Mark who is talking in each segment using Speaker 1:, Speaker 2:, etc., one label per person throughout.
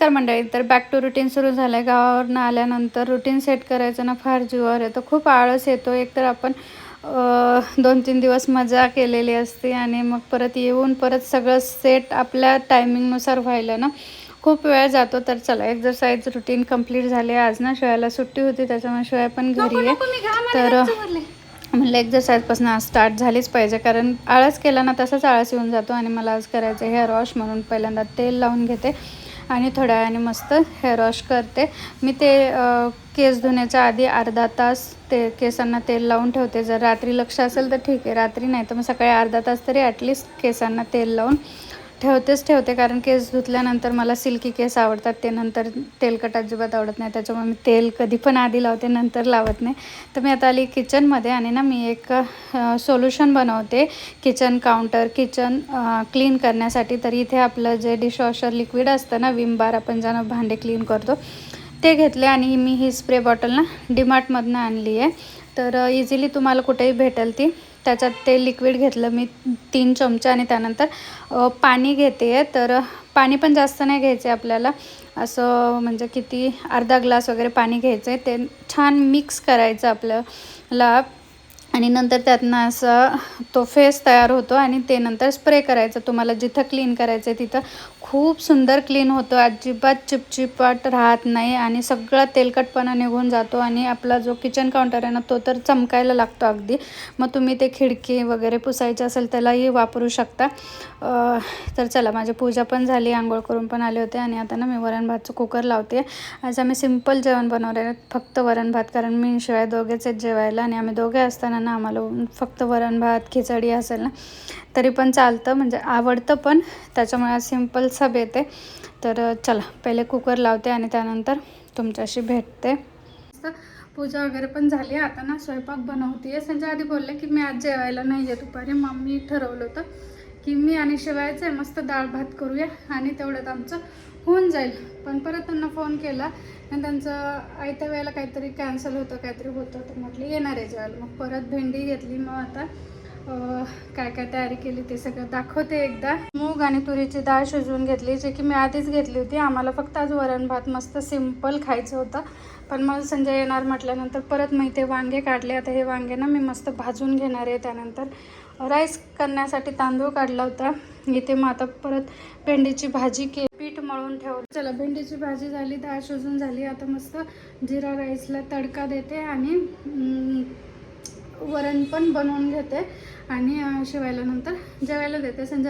Speaker 1: नमस्कार मंडळी तर बॅक टू रुटीन सुरू झालं आहे गावावरनं आल्यानंतर रुटीन सेट करायचं ना फार जीवावर येतं खूप आळस येतो. एकतर आपण दोन तीन दिवस मजा केलेली असते आणि मग परत येऊन परत सगळं सेट आपल्या टायमिंगनुसार व्हायला ना खूप वेळ जातो. तर चला एक्झरसाईज रुटीन कंप्लीट झाली. आज ना शिवायला सुट्टी होती त्याच्यामुळे शिवाय पण घरी आहे. तर म्हणलं एक्झरसाईजपासून आज स्टार्ट झालीच पाहिजे. कारण आळस केला ना तसाच आळस येऊन जातो आणि मला आज करायचं हेअर वॉश म्हणून पहिल्यांदा तेल लावून घेते. आणि थोड्या वेळाने मस्त हेअर वॉश करते. मी ते केस धुण्याच्या आधी अर्धा तास ते केसांना तेल लावून ठेवते. जर रात्री लक्ष असेल तर ठीक आहे. रात्री नाही तर मग सकाळी अर्धा तास तरी ॲटलिस्ट केसांना तेल लावून ठेवतेच ठेवते कारण केस धुतल्यानंतर मला सिल्की केस आवडतात ते नंतर तेलकट अजिबात आवडत नाही त्याच्यामुळे मी तेल कधी पण आधी लावते नंतर लावत नाही. तर मी आता आली किचनमध्ये आणि ना मी एक सोल्युशन बनवते किचन काउंटर किचन क्लीन करण्यासाठी. तर इथे आपलं जे डिशवॉशर लिक्विड असतं ना विम बार आपण ज्यानं भांडे क्लीन करतो ते घेतले आणि मी ही स्प्रे बॉटल ना डिमार्टमधनं आणली आहे. तर इझिली तुम्हाला कुठेही भेटेल ती. त्याच्यात ते लिक्विड घेतलं मी तीन चमचे आणि त्यानंतर पाणी घेते. तर पाणी पण जास्त नाही घ्यायचे आपल्याला. असं म्हणजे किती अर्धा ग्लास वगैरे पाणी घ्यायचं आहे ते छान मिक्स करायचं आपल्याला. आणि नंतर त्यातनं असं तो फेस तयार होतो आणि ते नंतर स्प्रे करायचं. तुम्हाला जिथं क्लीन करायचं आहे तिथं. खूप सुंदर क्लीन होतो. अजिबात चिपचिपाट राहत नाही आणि सगळा तेलकटपणा निघून जातो आणि आपला जो किचन काउंटर आहे ना तो तर चमकायला लागतो अगदी. मग तुम्ही ते खिडकी वगैरे पुसायची असेल त्यालाही वापरू शकता. तर चला माझी पूजा पण झाली आंघोळ करून पण आले होते आणि आता ना मी वरण भातचं कुकर लावते. आज आम्ही सिंपल जेवण बनवले फक्त वरण भात कारण मी शिवाय दोघेच आहेत जेवायला आणि आम्ही दोघे असताना ना आम्हाला फक्त वरण भात खिचडी असेल ना तरी पण चालतं म्हणजे आवडतं पण. त्याच्यामुळे आज सिंपल सब येते. तर चला पहिले कुकर लावते आणि त्यानंतर तुमच्याशी भेटते. पूजा वगैरे पण झाली. आता ना स्वयंपाक बनवते त्यांच्या आधी बोलले की मी आज जेवायला नाही आहे दुपारी मम्मी ठरवलं होतं की मी आणि शिवायचं आहे. मस्त डाळ भात करूया आणि तेवढ्यात आमचं होऊन जाईल. पण परत त्यांना फोन केला आणि त्यांचं आयत्या वेळेला काहीतरी कॅन्सल होतं काहीतरी होतं. तर म्हटलं येणार आहे जेवायला. मग परत भेंडी घेतली. मग आता काय काय तयारी केली ते सगळं दाखवते एकदा. मूग आणि तुरीची डाळ शिजवून घेतली जे की मी आधीच घेतली होती. आम्हाला फक्त आज वरण भात मस्त सिंपल खायचं होतं. पण मग संजय येणार म्हटल्यानंतर परत मी ते वांगे काढले. आता हे वांगे ना मी मस्त भाजून घेणार आहे त्यानंतर. राईस करण्यासाठी तांदूळ काढला होता. इथे मग आता परत भेंडीची भाजी के पीठ मळून ठेवलं. चला भेंडीची भाजी झाली डाळ शिजून झाली. आता मस्त जिरा राईसला तडका देते आणि वरण पण बनवून घेते. आणि शिवायला नंतर जेवायला देते. संजय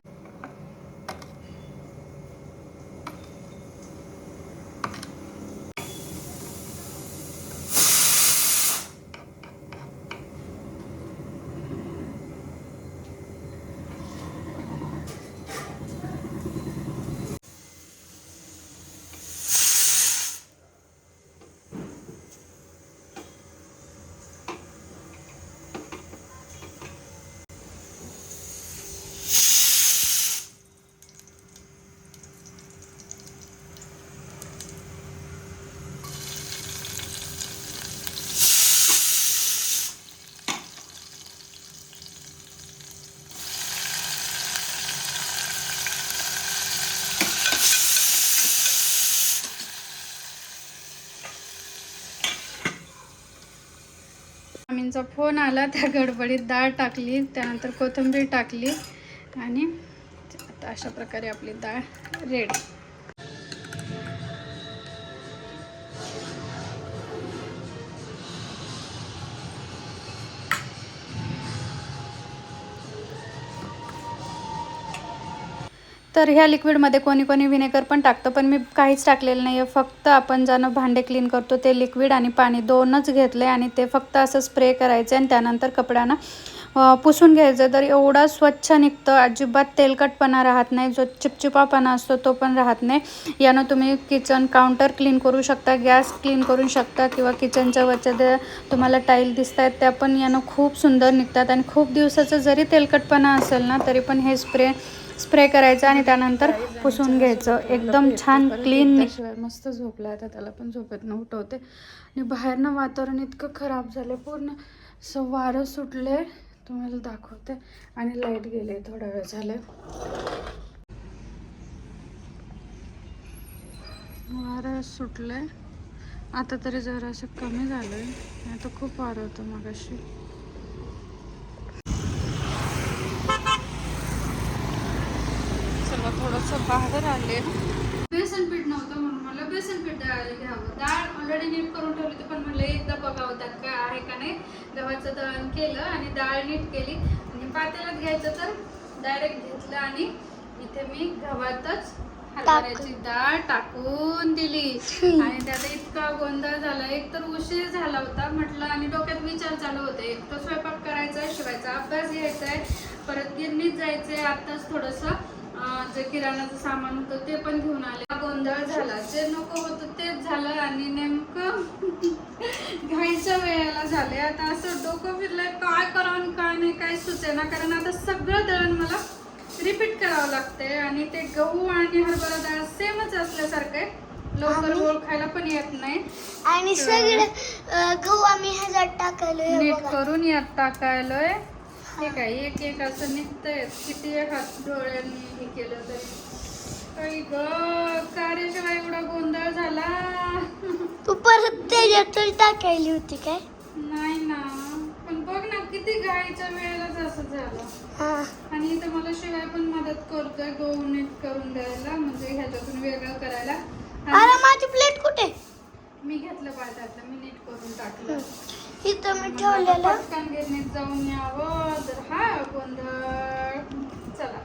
Speaker 1: आमींचा फोन आला त्या गडबडीत डाळ टाकली त्यानंतर कोथिंबीर टाकली आणि आता अशा प्रकारे आपली डाळ रेडी तर ह्या लिक्विडमध्ये कोणी कोणी व्हिनेगर पण टाकतं पण मी काहीच टाकलेलं नाही आहे फक्त आपण ज्यानं भांडे क्लीन करतो ते लिक्विड आणि पाणी दोनच घेतले आणि ते फक्त असं स्प्रे करायचं आणि त्यानंतर कपड्यांना पुसून घ्यायचं तर एवढा स्वच्छ निघतं. अजिबात तेलकटपणा राहत नाही. जो चिपचिपापणा असतो तो पण राहत नाही. यानं तुम्ही किचन काउंटर क्लीन करू शकता गॅस क्लीन करू शकता किंवा किचनच्या वरच्या ज्या तुम्हाला टाईल दिसत आहेत त्या पण यानं खूप सुंदर निघतात. आणि खूप दिवसाचं जरी तेलकटपणा असेल ना तरी पण हे स्प्रे स्प्रे करायचं आणि त्यानंतर पुसून घ्यायचं. एकदम छान क्लीन मस्त झोपला. आता त्याला पण झोपेतनं उठवते आणि बाहेरनं वातावरण इतकं खराब झालं पूर्ण असं वारं सुटले तुम्हाला दाखवते. आणि लाइट गेले थोडा वेळ झाले वारं सुटलंय. आता तरी जरासं कमी झालं नाही तर खूप वारं होतं मगाशी चला थोडंसं बाहेर आले. बेसन पीठ नव्हतं म्हणून मला बेसन पीठ दळायला घ्यावं. डाळ ऑलरेडी नीट करून ठेवली होती पण म्हणलं एकदा बघावं त्यात काय आहे का नाही. गव्हाचं दळण केलं आणि डाळ नीट केली. आणि पातेल्यात घ्यायचं तर डायरेक्ट घेतलं आणि इथे मी गव्हातच हरभऱ्याची डाळ टाकून दिली. आणि त्यात इतका गोंधळ झाला. एक तर उशीर झाला होता म्हटलं आणि डोक्यात विचार चालू होते. एक तर स्वयंपाक करायचा शिवायचा अभ्यास घ्यायचा आहे परत गिरणीत जायचंय. आताच थोडस जे किराणाचं सामान होतं ते पण घेऊन आले. गोंधळ झाला. जे नको होतं तेच झालं आणि नेमकं घाईच्या वेळेला झाले. आता असं डोकं फिरलंय काय करावं काय नाही काय सुचेना. कारण आता सगळं दळण मला रिपीट करावं लागतंय आणि ते गहू आणि हरभरा डाळ सेमच असल्यासारखं आहे. लवकर
Speaker 2: आणि-
Speaker 1: ओळखायला पण येत नाही.
Speaker 2: आणि सगळे गहू आम्ही ह्याच्यात टाकलो हे
Speaker 1: नीट. करून यात टाकायलोय. हे काय? एक एक असं निघतंय. किती एक हात डोळ्यांनी हे केलं तरी. कार्याशिवाय एवढा गोंधळ झाला.
Speaker 2: तू परत त्याच्यातच टाकायली होती काय?
Speaker 1: नाही ना. पण बघ ना किती घाईच्या वेळेलाच असं झालं.
Speaker 2: हा.
Speaker 1: आणि इथं मला शिवाय पण मदत करतोय गहू नीट करून द्यायला. म्हणजे ह्याच्यातून वेगळं करायला.
Speaker 2: अरे माझी प्लेट कुठे?
Speaker 1: मी घेतलं पाहिजे मी नीट करून टाकलं.
Speaker 2: इथं मी ठेवलेलं.
Speaker 1: पटकन गिरणीत जाऊन यावं. तर हा गोंधळ. चला.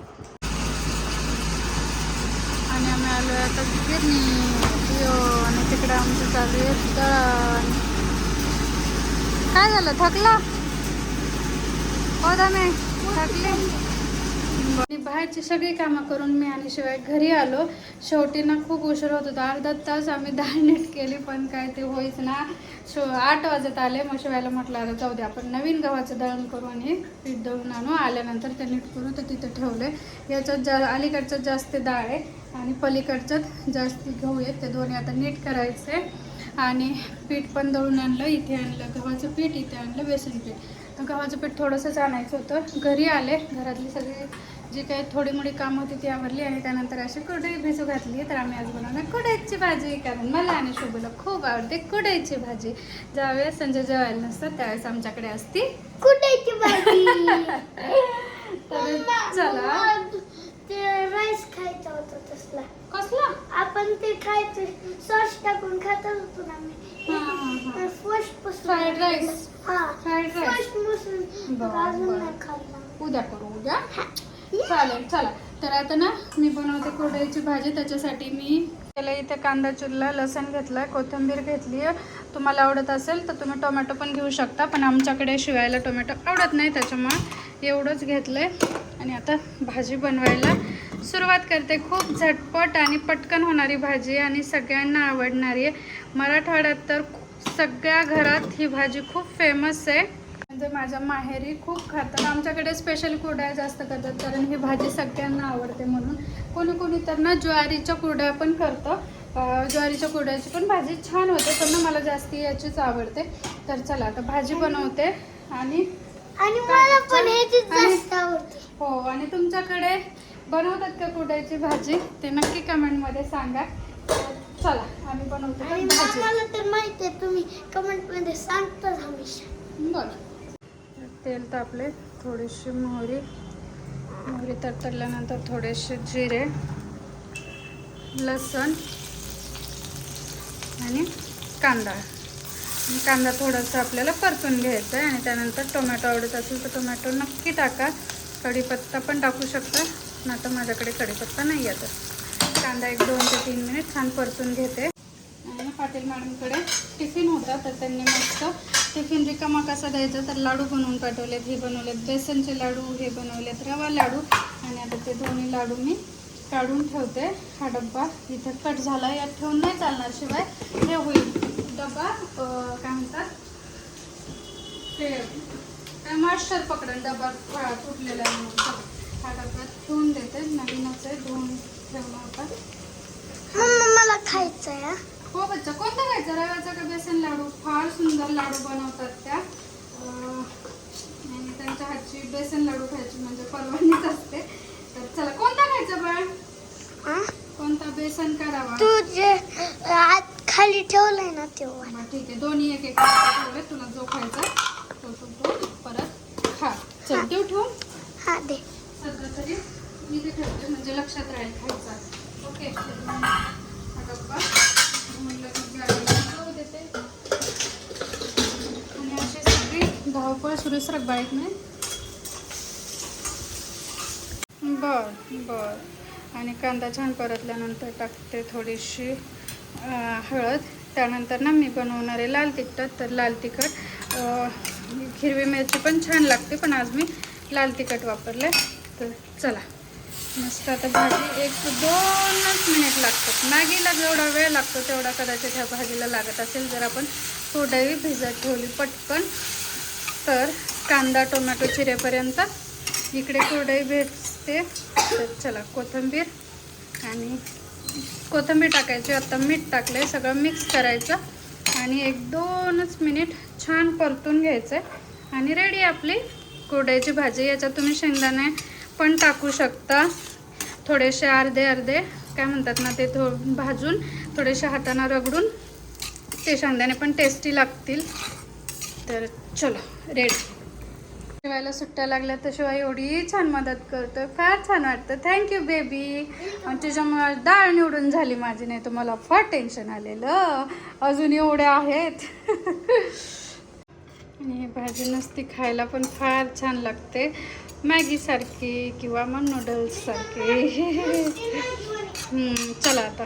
Speaker 1: आणि आम्ही आलो आता गिरणी. आणि तिकडे आमचं चालू आहे दळण काय झालं? थकला? हो दमे थकले. आणि बाहेरची सगळी कामं करून मी आणि शिवाय घरी आलो. शेवटी ना खूप उशीर होत होता. अर्धा तास आम्ही डाळ नीट केली पण काय ते होईच ना. शो आठ वाजत आले. मग शिवायला म्हटलं आता जाऊ दे आपण नवीन गव्हाचं दळण करू आणि पीठ दळून आणू. आल्यानंतर ते नीट करू तर तिथं ठेवले. याच्यात जा अलीकडचं जास्त डाळ आहे आणि पलीकडच्यात जास्त गहू आहेत ते दोन्ही आता नीट करायचे आणि पीठ पण दळून आणलं इथे आणलं गव्हाचं पीठ इथे आणलं बेसन पीठ. तर गव्हाचं पीठ थोडंसंच आणायचं होतं. घरी आले. घरातली सगळी जी काही थोडी मोडी कामं होती ती आवरली आणि त्यानंतर अशी कुरडई भिजू घातली तर आम्ही आज बनवणार कुरडईची भाजी कारण मला आणि शोभूला खूप आवडते कुरडईची भाजी. ज्यावेळेस संजय जेवायला नसतात त्यावेळेस आमच्याकडे असती
Speaker 2: ती भाजी.
Speaker 1: तर चला.
Speaker 2: ते राईस खायचा होता तसला.
Speaker 1: कसला?
Speaker 2: आपण ते खायचं सॉस टाकून खात होतो ना
Speaker 1: हा, हा, हा.
Speaker 2: मी फर्स्टपासून
Speaker 1: Fried rice.
Speaker 2: हा
Speaker 1: Fried rice. फर्स्टपासून.
Speaker 2: अजून. नाही खाल्ला.
Speaker 1: उद्या करू उद्या? चालेल चला. तर आता ना मी बनवते कुरडईची भाजी. त्याच्यासाठी मी त्याला इथे कांदा चुरला लसण घेतला कोथिंबीर घेतली आहे. तुम्हाला आवडत असेल तर तुम्ही टोमॅटो पण घेऊ शकता पण आमच्याकडे शिवायला टोमॅटो आवडत नाही त्याच्यामुळं एवढंच घेतलं आहे आणि आता भाजी बनवायला सुरुवात करते. खूप झटपट आणि पटकन होणारी भाजी आहे आणि सगळ्यांना आवडणारी आहे. मराठवाड्यात तर सगळ्या घरात ही भाजी खूप फेमस आहे. म्हणजे माझ्या माहेरी खूप खातात. आमच्याकडे स्पेशल कुरड्या जास्त करतात कारण ही भाजी सगळ्यांना आवडते म्हणून. कोणी कोणी तर ना ज्वारीच्या कुरड्या पण करतं. ज्वारीच्या कुरड्याची पण भाजी छान होते पण ना मला जास्ती याचीच आवडते. तर चला आता भाजी बनवते. आणि
Speaker 2: आणि मला पण जास्त आवडते.
Speaker 1: हो आणि तुमच्याकडे बनवतात का कुरड्याची भाजी? ते नक्की कमेंटमध्ये सांगा. चला आम्ही बनवतो
Speaker 2: मला तर माहिती आहे तुम्ही कमेंटमध्ये सांगताच हमेशा
Speaker 1: बरं. तेल तापले थोडीशी मोहरी. मोहरी तडतडल्यानंतर थोडेसे जिरे लसण आणि कांदा. आणि कांदा थोडासा आपल्याला परतून घ्यायचा आहे आणि त्यानंतर टोमॅटो आवडत असेल तर टोमॅटो नक्की टाका. कढीपत्ता पण टाकू शकता ना तर माझ्याकडे कढीपत्ता नाही आहे तर. कांदा एक दोन ते तीन मिनिट छान परतून घेते. आणि पाटील मॅडमकडे टिफिन होता तर त्यांनी मस्त टिफिन रिकामा कसा द्यायचा? तर लाडू बनवून पाठवलेत हे बनवलेत बेसनचे लाडू हे बनवलेत रवा लाडू. आणि आता ते दोन्ही लाडू मी काढून ठेवते. हा डब्बा इथे कट झाला. यात ठेवून नाही चालणार शिवाय. हे होईल. डब्बा काय म्हणतात? ते काय मास्टर पकडेल डब्बा तुटलेला आहे हा डब्बा ठेवून देते. नवीनच आहे. धुवून ठेवणं
Speaker 2: आपण. मला खायचं आहे हा.
Speaker 1: बच्चा कोणता खायचा रव्याचा का बेसन लाडू? फार सुंदर लाडू बनवतात त्या. आणि त्यांच्या हातची बेसन लाडू खायची म्हणजे परवानीच असते. तर चला कोणता खायचा बाळ?
Speaker 2: हा?
Speaker 1: कोणता बेसन करावा
Speaker 2: तू जे आत खाली ठेवलंय ना तेव्हा.
Speaker 1: ठीक आहे. दोन्ही एक एक ठेवले तुला जो खायचा तो तू तो परत खा. चल देऊ ठेवून
Speaker 2: हा दे.
Speaker 1: सध्या तरी मी ते ठेवते. म्हणजे लक्षात राहील खायचा. ओके. हा डब्बा म्हणलं की गाडीला जाऊ देते आणि अशी सगळी दुसरं सुरू नाही बर बर. आणि कांदा छान परतल्यानंतर टाकते थोडीशी हळद. त्यानंतर ना मी बनवणार आहे लाल तिखट तर लाल तिखट हिरवी मिरची पण छान लागते पण आज मी लाल तिखट वापरले तर चला. मस्त आता भाजी एक दोनच मिनिट लागतात. मॅगीला जेवढा वेळ लागतो तेवढा कदाचित ह्या भाजीला लागत असेल जर आपण थोडंही भिजत ठेवली पटकन तर कांदा टोमॅटो चिरेपर्यंत इकडे कोरडई भेटते. तर चला कोथिंबीर आणि कोथिंबीर टाकायची. आता मीठ टाकले सगळं मिक्स करायचं. आणि एक दोनच मिनिट छान परतून घ्यायचं आणि रेडी आपली कोरड्याची भाजी. याच्यात तुम्ही शेंगदाणे पण टाकू शकता. थोडेसे अर्धे अर्धे काय म्हणतात ना ते थो भाजून थोडेसे हातानं रगडून ते शेंगदाणे पण टेस्टी लागतील. तर चलो रेडी शिवायला सुट्ट्या लागल्या तर शिवाय एवढी छान मदत करतो फार छान वाटतं. थँक्यू बेबी आणि तुझ्यामुळे डाळ निवडून झाली माझी नाही तर मला फार टेन्शन आलेलं. अजून एवढ्या आहेत. आणि हे भाजी नसती खायला पण फार छान लागते. मॅगीसारखी किंवा मग नूडल्ससारखी चला आता.